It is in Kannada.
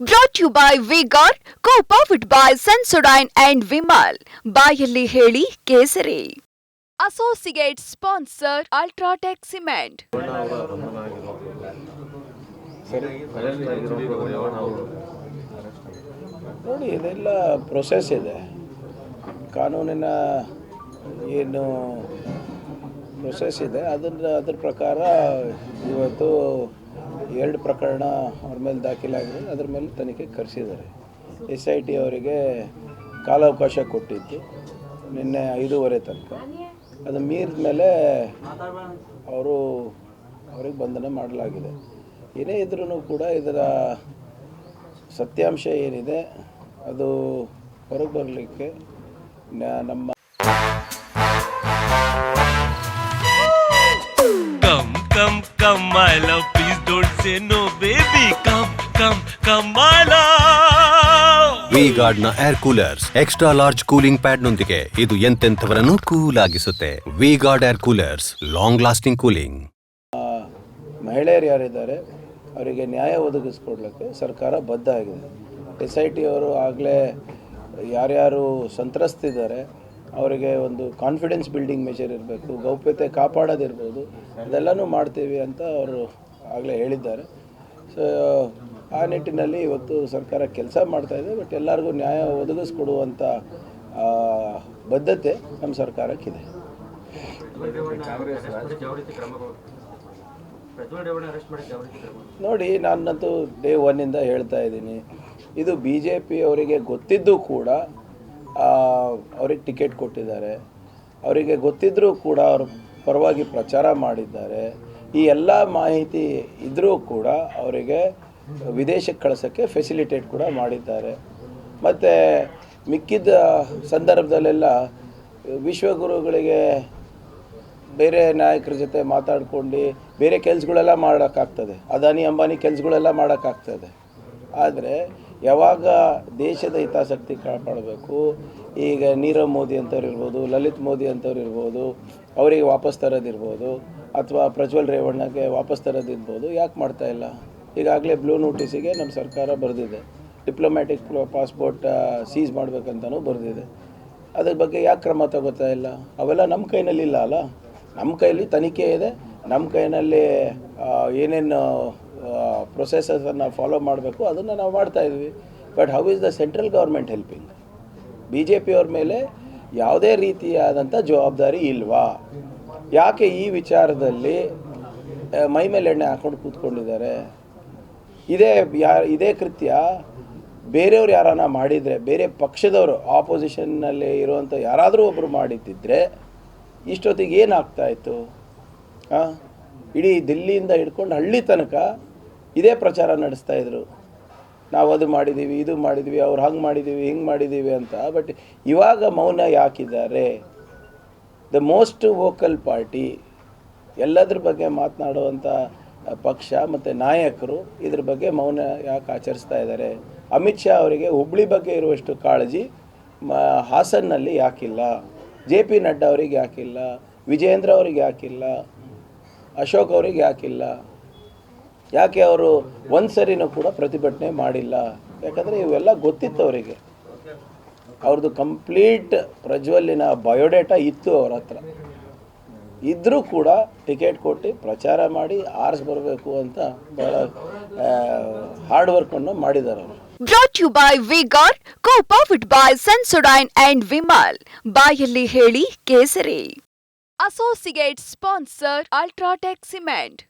Brought you by Vigor co powered by Sensodyne and Vimal ಬಾಯಲ್ಲಿ ಹೇಳಿ ಕೇಸರಿ. ಅಸೋಸಿಯೇಟ್ ಸ್ಪಾನ್ಸರ್ ಅಲ್ಟ್ರಾಟೆಕ್ ಸಿಮೆಂಟ್ ನೋಡಿ, ಇದೆಲ್ಲ ಪ್ರೊಸೆಸ್ ಇದೆ. ಕಾನೂನಿನ ಏನು ಪ್ರೊಸೆಸ್ ಇದೆ. ಅದನ್ನ ಅದ್ರ ಪ್ರಕಾರ ಇವತ್ತು ಎರಡು ಪ್ರಕರಣ ಅವ್ರ ಮೇಲೆ ದಾಖಲಾಗಿದೆ. ಅದ್ರ ಮೇಲೆ ತನಿಖೆ ಕರೆಸಿದ್ದಾರೆ. ಎಸ್ ಐ ಟಿ ಅವರಿಗೆ ಕಾಲಾವಕಾಶ ಕೊಟ್ಟಿದ್ದು ನಿನ್ನೆ ಐದೂವರೆ ತನಕ. ಅದು ಮೀರಿದ ಮೇಲೆ ಅವರು ಅವ್ರಿಗೆ ಬಂಧನ ಮಾಡಲಾಗಿದೆ. ಏನೇ ಇದ್ರೂ ಕೂಡ ಇದರ ಸತ್ಯಾಂಶ ಏನಿದೆ, ಅದು ಹೊರಗೆ ಬರಲಿಕ್ಕೆ ನಮ್ಮ come come come my love. Please baby come come ಕಮಾಲ ವಿ ಗಾರ್ಡ್ನ air coolers extra large cooling pad ನೊಂದಿಗೆ ಇದು ಎಂತೆಂಥವರನ್ನು cool ಆಗಿಸುತ್ತೆ V Guard air coolers long lasting cooling ಮಹಿಳೆಯರು ಯಾರಿದ್ದಾರೆ ಅವರಿಗೆ ನ್ಯಾಯ ಒದಗಿಸ್ಕೊಡ್ಲಿಕ್ಕೆ ಸರ್ಕಾರ ಬದ್ಧ ಆಗಿದೆ. ಎಸ್ ಐ ಟಿ ಅವರು ಆಗಲೇ ಯಾರ್ಯಾರು ಸಂತ್ರಸ್ತಿದ್ದಾರೆ ಅವರಿಗೆ ಒಂದು ಕಾನ್ಫಿಡೆನ್ಸ್ ಬಿಲ್ಡಿಂಗ್ ಮೆಷರ್ ಇರಬೇಕು ಗೌಪ್ಯತೆ ಕಾಪಾಡೋದಿರ್ಬೋದು ಅದೆಲ್ಲನೂ ಮಾಡ್ತೀವಿ ಅಂತ ಅವರು ಆಗಲೇ ಹೇಳಿದ್ದಾರೆ. ಸೊ ಆ ನಿಟ್ಟಿನಲ್ಲಿ ಇವತ್ತು ಸರ್ಕಾರ ಕೆಲಸ ಮಾಡ್ತಾ ಇದೆ ಬಟ್ ಎಲ್ಲರಿಗೂ ನ್ಯಾಯ ಒದಗಿಸ್ಕೊಡುವಂಥ ಬದ್ಧತೆ ನಮ್ಮ ಸರ್ಕಾರಕ್ಕಿದೆ. ನೋಡಿ, ನಾನಂತೂ ಡೇ ಒನ್ನಿಂದ ಹೇಳ್ತಾ ಇದ್ದೀನಿ. ಇದು ಬಿ ಜೆ ಪಿ ಅವರಿಗೆ ಗೊತ್ತಿದ್ದು ಕೂಡ ಅವ್ರಿಗೆ ಟಿಕೆಟ್ ಕೊಟ್ಟಿದ್ದಾರೆ. ಅವರಿಗೆ ಗೊತ್ತಿದ್ದರೂ ಕೂಡ ಅವರು ಪರವಾಗಿ ಪ್ರಚಾರ ಮಾಡಿದ್ದಾರೆ. ಈ ಎಲ್ಲ ಮಾಹಿತಿ ಇದ್ದರೂ ಕೂಡ ಅವರಿಗೆ ವಿದೇಶಕ್ಕೆ ಕಳಿಸೋಕ್ಕೆ ಫೆಸಿಲಿಟೇಟ್ ಕೂಡ ಮಾಡಿದ್ದಾರೆ. ಮತ್ತು ಮಿಕ್ಕಿದ ಸಂದರ್ಭದಲ್ಲೆಲ್ಲ ವಿಶ್ವಗುರುಗಳಿಗೆ ಬೇರೆ ನಾಯಕರ ಜೊತೆ ಮಾತಾಡ್ಕೊಂಡು ಬೇರೆ ಕೆಲಸಗಳೆಲ್ಲ ಮಾಡೋಕ್ಕಾಗ್ತದೆ. ಅದಾನಿ ಅಂಬಾನಿ ಕೆಲಸಗಳೆಲ್ಲ ಮಾಡೋಕ್ಕಾಗ್ತದೆ. ಆದರೆ ಯಾವಾಗ ದೇಶದ ಹಿತಾಸಕ್ತಿ ಕಾಪಾಡಬೇಕು, ಈಗ ನೀರವ್ ಮೋದಿ ಅಂತವ್ರು ಇರ್ಬೋದು ಲಲಿತ್ ಮೋದಿ ಅಂಥವ್ರು ಇರ್ಬೋದು ಅವರಿಗೆ ವಾಪಸ್ ತರೋದಿರ್ಬೋದು ಅಥವಾ ಪ್ರಜ್ವಲ್ ರೇವಣ್ಣಗೆ ವಾಪಸ್ ತರೋದಿರ್ಬೋದು ಯಾಕೆ ಮಾಡ್ತಾ ಇಲ್ಲ? ಈಗಾಗಲೇ ಬ್ಲೂ ನೋಟಿಸಿಗೆ ನಮ್ಮ ಸರ್ಕಾರ ಬರೆದಿದೆ. ಡಿಪ್ಲೊಮ್ಯಾಟಿಕ್ ಪಾಸ್ಪೋರ್ಟ್ ಸೀಸ್ ಮಾಡಬೇಕಂತನೂ ಬರೆದಿದೆ. ಅದ್ರ ಬಗ್ಗೆ ಯಾಕೆ ಕ್ರಮ ತಗೋತಾ ಇಲ್ಲ? ಅವೆಲ್ಲ ನಮ್ಮ ಕೈನಲ್ಲಿ ಇಲ್ಲ ಅಲ್ಲ? ನಮ್ಮ ಕೈಯಲ್ಲಿ ತನಿಖೆ ಇದೆ. ನಮ್ಮ ಕೈನಲ್ಲಿ ಏನೇನು ಪ್ರೊಸೆಸಸನ್ನು ಫಾಲೋ ಮಾಡಬೇಕು, ಅದನ್ನು ನಾವು ಮಾಡ್ತಾ ಇದ್ವಿ. But how is the central government helping B J ಪಿಯವ್ರ ಮೇಲೆ ಯಾವುದೇ ರೀತಿಯಾದಂಥ ಜವಾಬ್ದಾರಿ ಇಲ್ವಾ? ಯಾಕೆ ಈ ವಿಚಾರದಲ್ಲಿ ಮೈ ಮೇಲೆ ಎಣ್ಣೆ ಹಾಕೊಂಡು ಕೂತ್ಕೊಂಡಿದ್ದಾರೆ? ಇದೇ ಯಾರು ಇದೇ ಕೃತ್ಯ ಬೇರೆಯವ್ರು ಯಾರನ್ನ ಮಾಡಿದರೆ, ಬೇರೆ ಪಕ್ಷದವರು ಆಪೋಸಿಷನ್ನಲ್ಲಿ ಇರುವಂಥ ಯಾರಾದರೂ ಒಬ್ಬರು ಮಾಡಿದ್ದಿದ್ರೆ ಇಷ್ಟೊತ್ತಿಗೆ ಏನಾಗ್ತಾ ಇತ್ತು? ಆ? ಇಡೀ ದಿಲ್ಲಿಯಿಂದ ಹಿಡ್ಕೊಂಡು ಹಳ್ಳಿ ತನಕ ಇದೇ ಪ್ರಚಾರ ನಡೆಸ್ತಾ ಇದ್ರು. ನಾವು ಅದು ಮಾಡಿದ್ದೀವಿ ಇದು ಮಾಡಿದ್ದೀವಿ ಅವ್ರು ಹಂಗೆ ಮಾಡಿದ್ದೀವಿ ಹಿಂಗೆ ಮಾಡಿದ್ದೀವಿ ಅಂತ. ಬಟ್ ಇವಾಗ ಮೌನ ಯಾಕಿದ್ದಾರೆ? ದ ಮೋಸ್ಟ್ ವೋಕಲ್ ಪಾರ್ಟಿ ಎಲ್ಲದ್ರ ಬಗ್ಗೆ ಮಾತನಾಡುವಂಥ ಪಕ್ಷ ಮತ್ತು ನಾಯಕರು ಇದ್ರ ಬಗ್ಗೆ ಮೌನ ಯಾಕೆ ಆಚರಿಸ್ತಾ ಇದ್ದಾರೆ? ಅಮಿತ್ ಶಾ ಅವರಿಗೆ ಹುಬ್ಳಿ ಬಗ್ಗೆ ಇರುವಷ್ಟು ಕಾಳಜಿ, ಮ, ಹಾಸನ್ನಲ್ಲಿ ಯಾಕಿಲ್ಲ? ಜೆ ಪಿ ನಡ್ಡಾ ಅವರಿಗೆ ಯಾಕಿಲ್ಲ? ವಿಜೇಂದ್ರ ಅವ್ರಿಗೆ ಯಾಕಿಲ್ಲ? ಅಶೋಕ್ ಅವ್ರಿಗೆ ಯಾಕಿಲ್ಲ? ಯಾಕೆ ಅವರು ಒಂದು ಸರಿನೂ ಕೂಡ ಪ್ರತಿಭಟನೆ ಮಾಡಿಲ್ಲ? ಯಾಕಂದರೆ ಇವೆಲ್ಲ ಗೊತ್ತಿತ್ತು ಅವರಿಗೆ ಅವ್ರದ್ದು ಕಂಪ್ಲೀಟ್ ಪ್ರಜ್ವಲ್ಲಿನ ಬಯೋಡೇಟಾ ಇತ್ತು ಅವ್ರ ಹತ್ರ. ಇದ್ದರೂ ಕೂಡ ಟಿಕೆಟ್ ಕೊಟ್ಟು ಪ್ರಚಾರ ಮಾಡಿ ಆರಿಸಿ ಬರಬೇಕು ಅಂತ ಬಹಳ ಹಾರ್ಡ್ ವರ್ಕನ್ನು ಮಾಡಿದ್ದಾರೆ ಅವರು. Brought you by Vigor co powered by Sensodyne and Vimal ಬಾಯಲ್ಲಿ ಹೇಳಿ ಕೇಸರಿ. Associate sponsor UltraTech cement